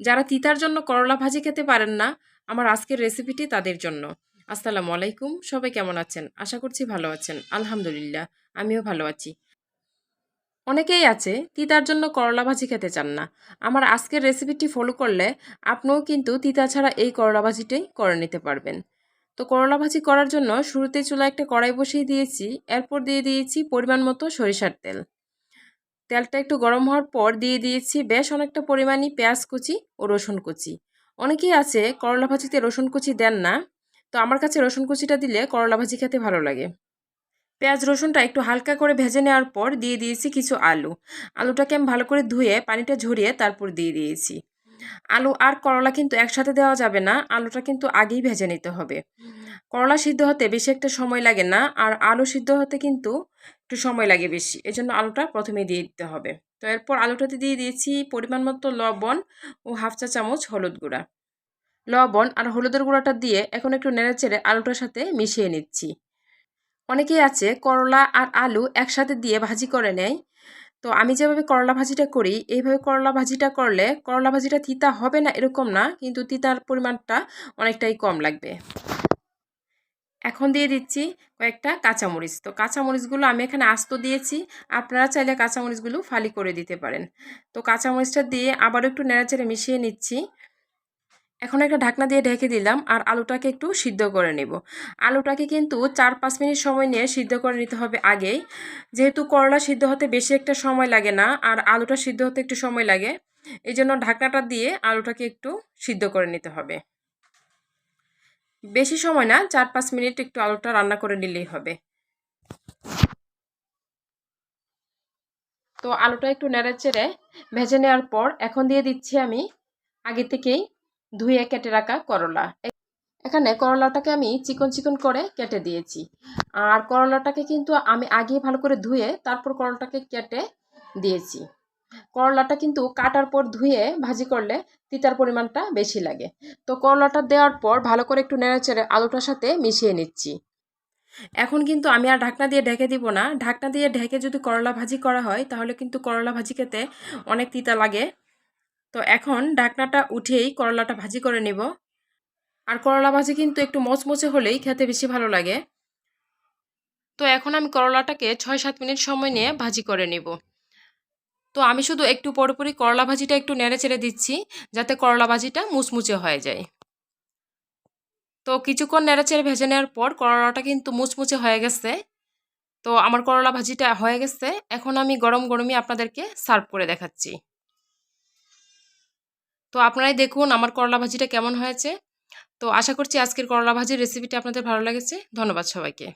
যারা তিতার জন্য করলা ভাজি খেতে পারেন না, আমার আজকের রেসিপিটি তাদের জন্য। আসসালামু আলাইকুম, সবাই কেমন আছেন? আশা করছি ভালো আছেন। আলহামদুলিল্লাহ, আমিও ভালো আছি। অনেকেই আছে, তিতার জন্য করলা ভাজি খেতে চান না। আমার আজকের রেসিপিটি ফলো করলে আপনিও কিন্তু তিতা ছাড়া এই করলা ভাজিটাই করে নিতে পারবেন। তো করলা ভাজি করার জন্য শুরুতে চুলা একটা কড়াই বসিয়ে দিয়েছি, এরপর দিয়ে দিয়েছি পরিমাণ মতো সরিষার তেল। তেলটা একটু গরম হওয়ার পর দিয়ে দিয়েছি বেশ অনেকটা পরিমাণই পেঁয়াজ কুচি ও রসুন কুচি। অনেকেই আছে করলা ভাজিতে রসুন কুচি দেন না, তো আমার কাছে রসুন কুচিটা দিলে করলা ভাজি খেতে ভালো লাগে। পেঁয়াজ রসুনটা একটু হালকা করে ভেজে নেওয়ার পর দিয়ে দিয়েছি কিছু আলু। আলুটাকে আমি ভালো করে ধুয়ে পানিটা ঝরিয়ে তারপর দিয়ে দিয়েছি। আলু আর করলা কিন্তু একসাথে দেওয়া যাবে না, আলুটা কিন্তু আগেই ভেজে নিতে হবে। করলা সিদ্ধ হতে বেশি একটা সময় লাগে না, আর আলু সিদ্ধ হতে কিন্তু একটু সময় লাগে বেশি। এজন্য আলুটা প্রথমে দিয়ে দিতে হবে। তো এরপর আলুটাতে দিয়ে দিয়েছি পরিমাণ মতো লবণ ও হাফ চা চামচ হলুদ গুঁড়া। লবণ আর হলুদের গুঁড়াটা দিয়ে এখন একটু নেড়ে চেড়ে আলুটার সাথে মিশিয়ে নিচ্ছি। অনেকেই আছে করলা আর আলু একসাথে দিয়ে ভাজি করে নেয়। তো আমি যেভাবে করলা ভাজিটা করি, এইভাবে করলা ভাজিটা করলে করলা ভাজিটা তিতা হবে না এরকম না, কিন্তু তিতার পরিমাণটা অনেকটাই কম লাগবে। এখন দিয়ে দিচ্ছি কয়েকটা কাঁচামরিচ। তো কাঁচামরিচগুলো আমি এখানে আস্ত দিয়েছি। আপনারা চাইলে কাঁচামরিচগুলো ফালি করে দিতে পারেন। তো কাঁচামরিচটা দিয়ে আবারও একটু নেড়াচেড়ে মিশিয়ে নিচ্ছি। এখন একটা ঢাকনা দিয়ে ঢেকে দিলাম আর আলুটাকে একটু সিদ্ধ করে নেব। আলুটাকে কিন্তু চার পাঁচ মিনিট সময় নিয়ে সিদ্ধ করে নিতে হবে আগেই যেহেতু করলা সিদ্ধ হতে বেশি একটা সময় লাগে না আর আলুটা সিদ্ধ হতে একটু সময় লাগে এই জন্য ঢাকনাটা দিয়ে আলুটাকে একটু সিদ্ধ করে নিতে হবে। বেশি সময় না, চার পাঁচ মিনিট একটু আলুটা রান্না করে নিলেই হবে। তো আলুটা একটু নেড়ে চেড়ে ভেজে নেওয়ার পর এখন দিয়ে দিচ্ছি আমি আগে থেকেই ধুয়ে কেটে রাখা করলা। এখানে করলাটাকে আমি চিকন চিকন করে কেটে দিয়েছি। আর করলাটাকে কিন্তু আমি আগে ভালো করে ধুয়ে তারপর করলাটাকে কেটে দিয়েছি। করলাটা কিন্তু কাটার পর ধুয়ে ভাজি করলে তিতার পরিমাণটা বেশি লাগে। তো করলাটা দেওয়ার পর ভালো করে একটু নেড়েচেড়ে আলুটার সাথে মিশিয়ে নিচ্ছি। এখন কিন্তু আমি আর ঢাকনা দিয়ে ঢেকে দিব না। ঢাকনা দিয়ে ঢেকে যদি করলা ভাজি করা হয়, তাহলে কিন্তু করলা ভাজি খেতে অনেক তিতা লাগে। তো এখন ঢাকনাটা উঠেই করলাটা ভাজি করে নেব। আর করলা ভাজি কিন্তু একটু মচমচে হলেই খেতে বেশি ভালো লাগে। তো এখন আমি করলাটাকে ছয় সাত মিনিট সময় নিয়ে ভাজি করে নেব। তো আমি শুধু একটু পরপরই করলা ভাজিটা একটু নেড়ে চেড়ে দিচ্ছি, যাতে করলা ভাজিটা মুচমুচে হয়ে যায়। তো কিছুক্ষণ নেড়ে চেড়ে ভেজে নেওয়ার পর করলাটা কিন্তু মুচমুচে হয়ে গেছে। তো আমার করলা ভাজিটা হয়ে গেছে। এখন আমি গরম গরমই আপনাদেরকে সার্ভ করে দেখাচ্ছি। তো আপনারাই দেখুন আমার করলা ভাজিটা কেমন হয়েছে। তো আশা করছি আজকের করলা ভাজির রেসিপিটা আপনাদের ভালো লেগেছে। ধন্যবাদ সবাইকে।